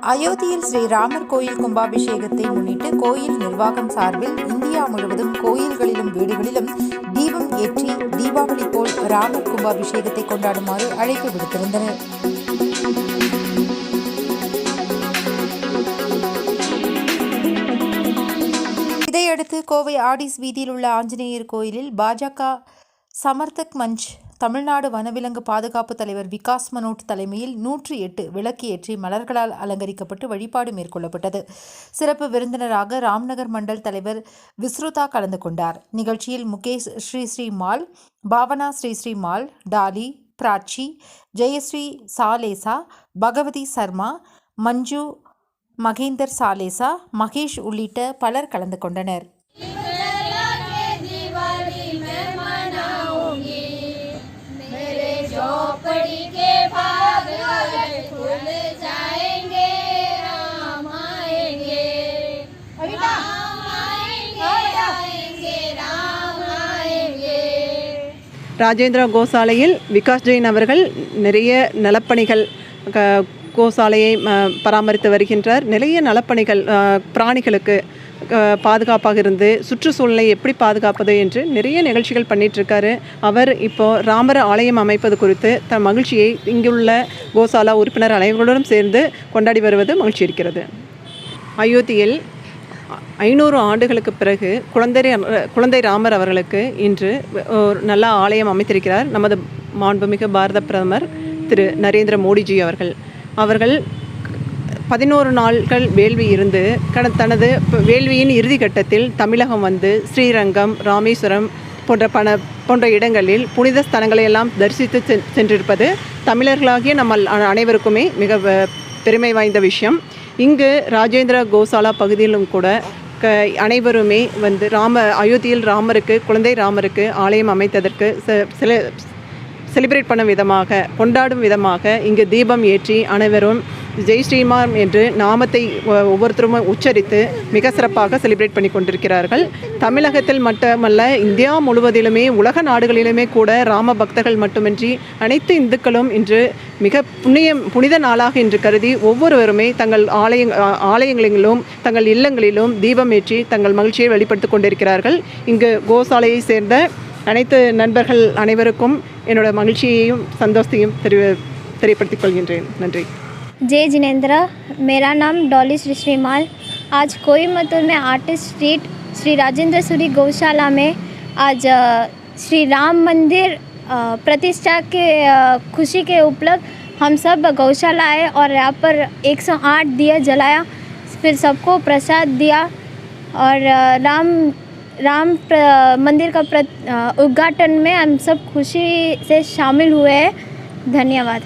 அயோத்தியில் ஸ்ரீராமர் கோயில் கும்பாபிஷேகத்தை முன்னிட்டு கோயில் நிர்வாகம் சார்பில் இந்தியா முழுவதும் கோயில்களிலும் வீடுகளிலும் தீபம் ஏற்றி தீபாவளி போல் ராமர் கும்பாபிஷேகத்தை கொண்டாடுமாறு அழைப்பு விடுத்திருந்தனர். இதையடுத்து கோவை ஆடிஸ் வீதியில் உள்ள ஆஞ்சநேயர் கோயிலில் பாஜக சமர்த்தக் மஞ்ச் தமிழ்நாடு வனவிலங்கு பாதுகாப்பு தலைவர் விகாஸ் மனோட் தலைமையில் நூற்றி எட்டு விளக்கு ஏற்றி மலர்களால் அலங்கரிக்கப்பட்டு வழிபாடு மேற்கொள்ளப்பட்டது. சிறப்பு விருந்தினராக ராம்நகர் மண்டல் தலைவர் விஸ்ருதா கலந்து கொண்டார். நிகழ்ச்சியில் Mukesh Sri Sri mall Bhavana Sri Sri mall tally Prachi Jayashree சாலேசா Bhagwati Sharma Manju Mahender சாலேசா Mahesh உள்ளிட்ட பலர் கலந்து கொண்டனர். झोपड़ी के भाग खुल जाएंगे राम आएंगे राम आएंगे आएंगे राम आएंगे ராஜேந்திரா கோசாலையில் விகாஸ் ஜெயின் அவர்கள் நிறைய நலப்பணிகள் க- கோசாலையை ம, பராமரித்து வருகின்றார் நிறைய நலப்பணிகள் அ, பிராணிகளுக்கு அ, பாதுகாப்பாக இருந்து சுற்றுச்சூழலை எப்படி பாதுகாப்பது என்று நிறைய நிகழ்ச்சிகள் பண்ணிட்டு இருக்காரு அவர் இப்போ ராமர் ஆலயம் அமைப்பது குறித்து தன் மகிழ்ச்சியை இங்குள்ள கோசாலா உறுப்பினர் அனைவருடன் சேர்ந்து கொண்டாடி வருவது மகிழ்ச்சி இருக்கிறது அயோத்தியில் ஐநூறு ஆண்டுகளுக்கு பிறகு குழந்தை குழந்தை ராமர் அவர்களுக்கு இன்று ஒரு நல்ல ஆலயம் அமைத்திருக்கிறார். நமது மாண்புமிகு பாரத பிரதமர் திரு நரேந்திர மோடிஜி அவர்கள். அவர்கள் பதினோரு நாட்கள் வேள்வி இருந்து கட தனது வேள்வியின் இறுதி கட்டத்தில் தமிழகம் வந்து ஸ்ரீரங்கம் ராமேஸ்வரம் போன்ற பண போன்ற இடங்களில் புனித ஸ்தலங்களை எல்லாம் தரிசித்து சென்றிருப்பது தமிழர்களாகிய நம்ம அனைவருக்குமே மிக பெருமை வாய்ந்த விஷயம். இங்கு ராஜேந்திர கோசாலா பகுதியிலும் கூட க அனைவருமே வந்து ராம அயோத்தியில் ராமருக்கு குழந்தை ராமருக்கு ஆலயம் அமைத்ததற்கு ச- சில செலிப்ரேட் பண்ண விதமாக கொண்டாடும் விதமாக இங்கு தீபம் ஏற்றி அனைவரும் ஜெய் ஸ்ரீமான் என்று நாமத்தை ஒவ்வொருத்தரும் உச்சரித்து மிக சிறப்பாக செலிப்ரேட் பண்ணி கொண்டிருக்கிறார்கள். தமிழகத்தில் மட்டுமல்ல இந்தியா முழுவதிலுமே உலக நாடுகளிலுமே கூட ராம பக்தர்கள் மட்டுமின்றி அனைத்து இந்துக்களும் இன்று மிக புண்ணியம் புனித நாளாக இன்று கருதி ஒவ்வொருவருமே தங்கள் ஆலய ஆலயங்களிலும் தங்கள் இல்லங்களிலும் தீபம் ஏற்றி தங்கள் மகிழ்ச்சியை வெளிப்படுத்திக் கொண்டிருக்கிறார்கள். இங்கு கோசாலையை சேர்ந்த அனைத்து நண்பர்கள் அனைவருக்கும் என்னோட மகிழ்ச்சியையும் சந்தோஷத்தையும் தெரி தெரியப்படுத்திக் கொள்கின்றேன் நன்றி जय जिनेन्द्र मेरा नाम डॉली श्री श्रीमाल आज कोयम्बतूर में आर्टिस्ट स्ट्रीट श्री राजेंद्र सूरी गौशाला में आज अ, श्री राम मंदिर अ, प्रतिष्ठा के अ, खुशी के उपलक्ष्य हम सब गौशाला आए और यहाँ पर 108 दिया जलाया फिर सबको प्रसाद दिया और अ, राम राम मंदिर का उद्घाटन में हम सब खुशी से शामिल हुए हैं। धन्यवाद।